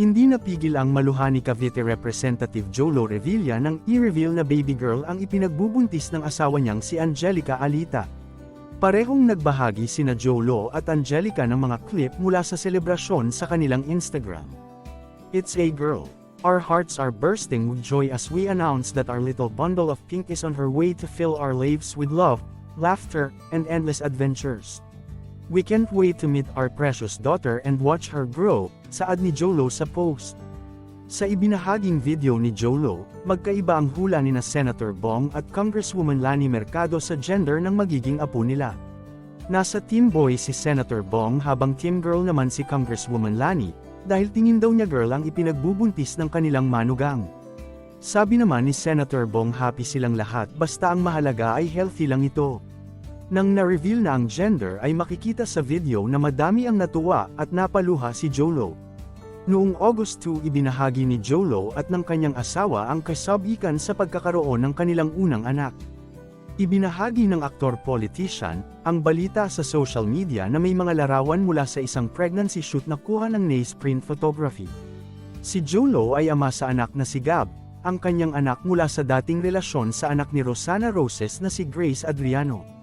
Hindi napigil ang maluhani Cavite Representative Jolo Revilla nang i-reveal na baby girl ang ipinagbubuntis ng asawa niyang si Angelica Alita. Parehong nagbahagi sina Jolo at Angelica ng mga clip mula sa selebrasyon sa kanilang Instagram. It's a girl. Our hearts are bursting with joy as we announce that our little bundle of pink is on her way to fill our lives with love, laughter, and endless adventures. We can't wait to meet our precious daughter and watch her grow, saad ni Jolo sa post. Sa ibinahaging video ni Jolo, magkaiba ang hula ni na Senator Bong at Congresswoman Lani Mercado sa gender ng magiging apo nila. Nasa team boy si Senator Bong habang team girl naman si Congresswoman Lani, dahil tingin daw niya girl ang ipinagbubuntis ng kanilang manugang. Sabi naman ni Senator Bong happy silang lahat basta ang mahalaga ay healthy lang ito. Nang na-reveal na ang gender ay makikita sa video na madami ang natuwa at napaluha si Jolo. Noong August 2 ibinahagi ni Jolo at ng kanyang asawa ang kasabikan sa pagkakaroon ng kanilang unang anak. Ibinahagi ng aktor-politician, ang balita sa social media na may mga larawan mula sa isang pregnancy shoot na kuha ng Nace print photography. Si Jolo ay ama sa anak na si Gab, ang kanyang anak mula sa dating relasyon sa anak ni Rosana Roses na si Grace Adriano.